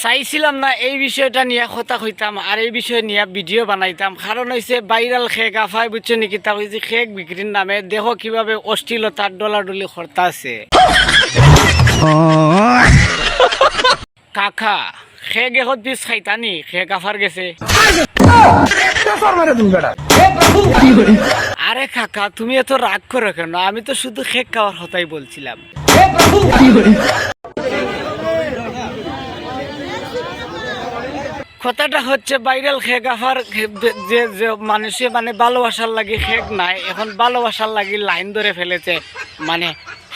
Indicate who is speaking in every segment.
Speaker 1: চাইছিলাম না এই বিষয়টা নিয়ে কথা কইতাম আর এই বিষয় নিয়ে ভিডিও বানাইতাম কারণ হয়েছে ভাইরাল খেক আফাই বুঝছ নাকি তা হয়েছে খেক বিক্রির নামে দেখো কীভাবে অশ্লীলতার ডলাডলি করতে আছে কাকা খেক এখন পিস খাইতানি খেক আফার গেছে আরে কাকা তুমি এত রাগ করো কেন আমি তো শুধু খেক খাওয়ার কথাই বলছিলাম কথাটা হচ্ছে ভাইরাল খেক আফার যে মানুষে মানে ভালোবাসার লাগি খেক নাই এখন ভালোবাসার লাগি লাইন ধরে ফেলেছে মানে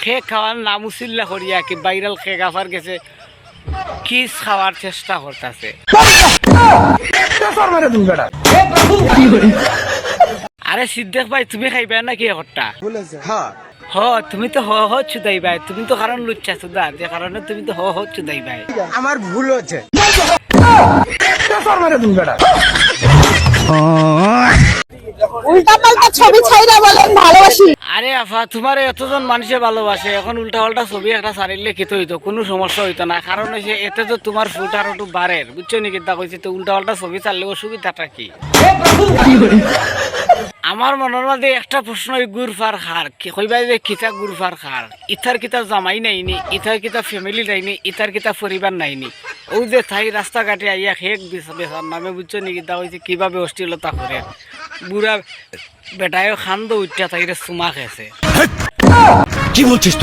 Speaker 1: খেক খাওয়ার নাম উচিল্লা করিয়া কি ভাইরাল খেক আফার গেছে কিস খাওয়ার চেষ্টা করতেছে আরে সিদ্দেক ভাই তুমি খাইবে নাকি একটা হ তুমি তো হ হ চুদাই ভাই। তুমি তো কারণ লুচ্ছা চুদা যে কারণে তুমি তো হ হ চুদাই ভাই।
Speaker 2: আমার ভুল হচ্ছে।
Speaker 3: উল্টা পাল্টা ছবি ছাইরা বলেন ভালোবাসি।
Speaker 1: আরে আফা তোমার এতজন মানুষে ভালোবাসে এখন উল্টা পাল্টা ছবি একটা সারিলে খেতে হইতো? কোনো সমস্যা হইতো না। কারণ হচ্ছে এতে তো তোমার ফুট আর একটু বাড়ের। বুঝছ নাকি তা কইছে? তো উল্টা পাল্টা ছবি চাললে অসুবিধাটা কি? আমার মনের মধ্যে একটা প্রশ্ন ওই গুরফার খার কইবা যে কিতা গুরফার খার ইথার কিতা জামাই নাইনি ইথার কিতা ফ্যামিলি নাইনি ইথার কিতা পরিবার নাইনি ও যে থাই রাস্তাঘাটে আইয়া খেক বেচার নামে বুঝছ নাকি তা হইছে কীভাবে অশ্লীলতা করে বুড়া বেটায়ও খান্দ উঠা তাইরে চুমা খেয়েছে
Speaker 2: কি বলছিস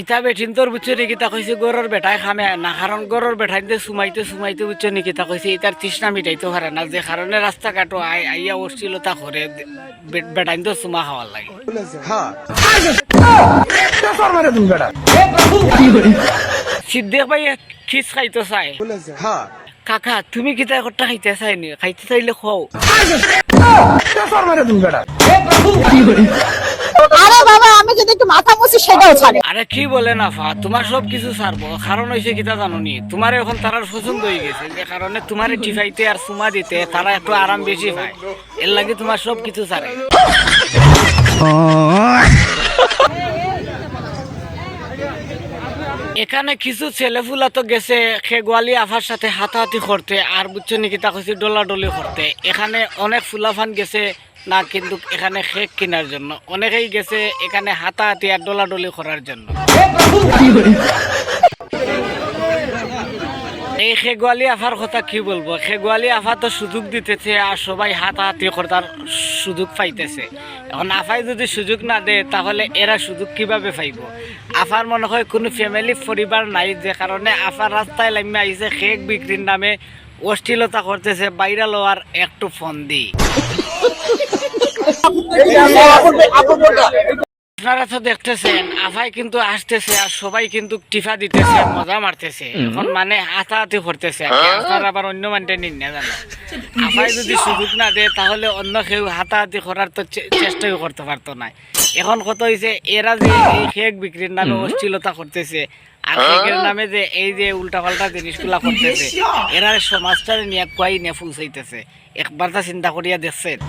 Speaker 1: ইতা বেঠিন তোর বুঝছ নাকি তা কইছে গরর বেটাই খামে। না কারণ গরর বেঠাই দিয়ে সুমাইতে সুমাইতে বুঝছ নাকি তা কইছে ইতার তৃষ্ণা মিটাইতে পারে না, যে কারণে রাস্তা কাটো আই আইয়া অশ্লীলতা করে বেটাই তো সুমা খাওয়ার লাগে। সিদ্দেক ভাই খিস খাইতে চাই। কাকা, তুমি কিতা একটা খাইতে চাইনি? খাইতে চাইলে খাও
Speaker 3: আরে বাবা আমি যদি একটু মাথা মুছি সেটাও ছাড়ে।
Speaker 1: আরে কি না তোমার সব কিছু ছাড়বো। কারণ হয়েছে কিতা জানোনি তোমার এখন তারার পছন্দ হয়ে গেছে যে কারণে তোমার টিফাইতে আর সুমা দিতে তারা একটু আরাম বেশি পায়। এর লাগে তোমার সব কিছু ছাড়ে। এখানে কিছু ছেলেফুলা তো গেছে খেগোয়ালি আফার সাথে হাতাহাতি করতে, আর বুঝছ নাকি তা কইছে, ডলাডলি করতে। এখানে অনেক ফুলাফান গেছে না, কিন্তু এখানে খেক কেনার জন্য। অনেকেই গেছে এখানে হাতাহাতি আর ডলাডলি করার জন্য। এই খেগোয়ালি আফার কথা কি বলব? খেগোয়ালি আফা তো সুযোগ দিতেছে আর সবাই হাতাহাতি করার সুযোগ পাইতেছে। এখন আফাই যদি সুযোগ না দেয়, তাহলে এরা সুযোগ কীভাবে পাইব? আফার মনে হয় কোনো ফ্যামিলি পরিবার নাই, যে কারণে আফার রাস্তায় লাইমে আইছে খেক বিক্রির নামে অশ্লীলতা করতেছে বাইরা লোয়ার একটু ফোন দিই আপনারা তো দেখতেছেন আফাই কিন্তু আসতেছে আর সবাই কিন্তু টিফা দিতেছে মজা মারতেছে। এখন মানে হাতাহাতি করতেছে। আর আপনারা আবার অন্য মানটা নিন না জানো। আফাই যদি সুযোগ না দেয় তাহলে অন্য কেউ হাতাহাতি করার তো চেষ্টাই করতে পারতো না। এখন কত হয়েছে এরা যে এই খেক বিক্রির নামে অশ্লীলতা করতেছে আর খেকের নামে যে এই যে উল্টাপাল্টা জিনিসগুলা করতেছে এরা সমাজটা নিয়ে কুয়াই নিয়ে পৌঁছাইতেছে একবার তা চিন্তা করিয়া দেখছেন।